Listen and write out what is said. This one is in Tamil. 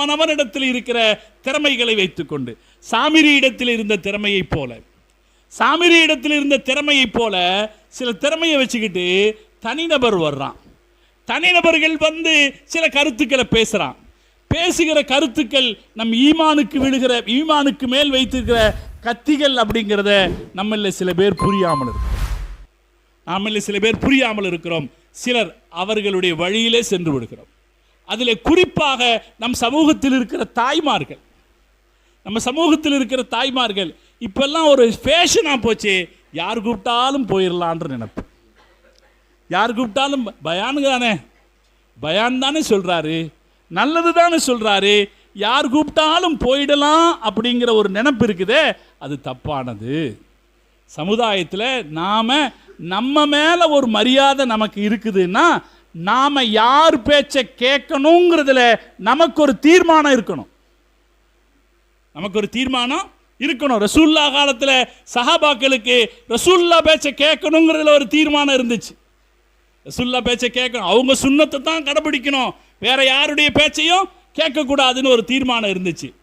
அவனவனிடத்தில் இருக்கிற திறமைகளை வைத்துக்கொண்டு. சாமிரி இடத்தில் இருந்த திறமையைப் போல. சாமிரி இடத்தில் இருந்த திறமையைப் போல சில திறமையை வச்சுக்கிட்டு தனிநபர் வர்றான். தனிநபர்கள் வந்து சில கருத்துக்களை பேசுறான். பேசுகிற கருத்துக்கள் நம் ஈமானுக்கு விழுகிற ஈமானுக்கு மேல் வைத்திருக்கிற கத்திகள் அப்படிங்கிறத நம்மள சில பேர் புரியாமல் இருக்கிறோம். நம்மள சில பேர் புரியாமல் இருக்கிறோம். சிலர் அவர்களுடைய வழியிலே சென்று விடுகிறோம். அதில் குறிப்பாக நம் சமூகத்தில் இருக்கிற தாய்மார்கள். நம்ம சமூகத்தில் இருக்கிற தாய்மார்கள் இப்பெல்லாம் ஒரு ஃபேஷனாக போச்சு. யார் கூப்பிட்டாலும் போயிடலான்ற நினைப்பு. யார் கூப்பிட்டாலும் பயானு தானே. பயான் தானே சொல்கிறாரு நல்லது தானே சொல்கிறாரு யார் கூப்பிட்டாலும் போயிடலாம் அப்படிங்கிற ஒரு நினப்பு இருக்குதே அது தப்பானது. சமுதாயத்தில் நாம் நம்ம மேலே ஒரு மரியாதை நமக்கு இருக்குதுன்னா நாம் யார் பேச்சை கேட்கணுங்கிறதுல நமக்கு ஒரு தீர்மானம் இருக்கணும். நமக்கு ஒரு தீர்மானம் இருக்கணும். ரசூல்லா காலத்தில் சஹாபாக்களுக்கு ரசூல்லா பேச்சை கேட்கணுங்கிறதுல ஒரு தீர்மானம் இருந்துச்சு. ரசூல்லா பேச்சை கேட்கணும். அவங்க சுண்ணத்தை தான் கடைபிடிக்கணும். வேற யாருடைய பேச்சையும் கேட்கக்கூடாதுன்னு ஒரு தீர்மானம் இருந்துச்சு.